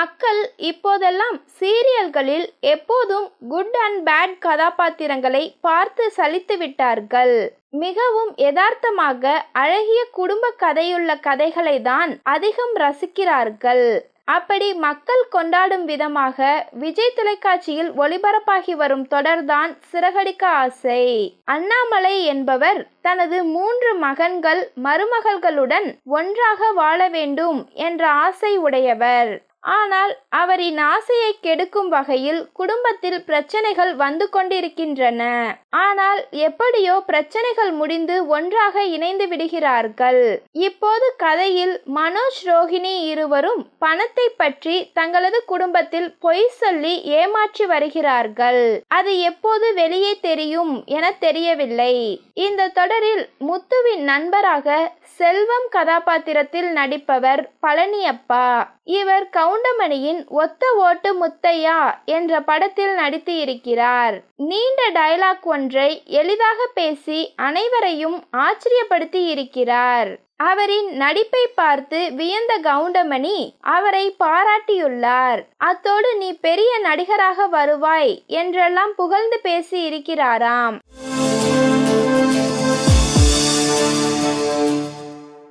மக்கள் இப்போதெல்லாம் சீரியல்களில் எப்போதும் குட் அண்ட் பேட் கதாபாத்திரங்களை பார்த்து சலித்து விட்டார்கள். மிகவும் யதார்த்தமாக அழகிய குடும்ப கதையுள்ள கதைகளை தான் அதிகம் ரசிக்கிறார்கள். அப்படி மக்கள் கொண்டாடும் விதமாக விஜய் தொலைக்காட்சியில் ஒளிபரப்பாகி வரும் தொடர்தான் சிறகடிக்க ஆசை. அண்ணாமலை என்பவர் தனது மூன்று மகன்கள் மருமகள்களுடன் ஒன்றாக வாழ வேண்டும் என்ற ஆசை உடையவர். ஆனால் அவரின் ஆசையை கெடுக்கும் வகையில் குடும்பத்தில் பிரச்சனைகள் வந்து கொண்டிருக்கின்றன. ஆனால் எப்படியோ பிரச்சனைகள் முடிந்து ஒன்றாக இணைந்து விடுகிறார்கள். இப்போது கதையில் மனோஜ் ரோஹிணி இருவரும் பணத்தை பற்றி தங்களது குடும்பத்தில் பொய் சொல்லி ஏமாற்றி வருகிறார்கள். அது எப்போது வெளியே தெரியும் என தெரியவில்லை. இந்த தொடரில் முத்துவின் நண்பராக செல்வம் கதாபாத்திரத்தில் நடிப்பவர் பழனியப்பா. இவர் கவுண்டமணியின் ஒத்த ஓட்டு முத்தையா என்ற படத்தில் நடித்து இருக்கிறார் நீண்ட டயலாக் ஒன்றை எளிதாக பேசி அனைவரையும் ஆச்சரியப்படுத்தி இருக்கிறார் அவரின் நடிப்பை பார்த்து வியந்த கவுண்டமணி அவரை பாராட்டியுள்ளார். அத்தோடு நீ பெரிய நடிகராக வருவாய் என்றெல்லாம் புகழ்ந்து பேசி இருக்கிறாராம்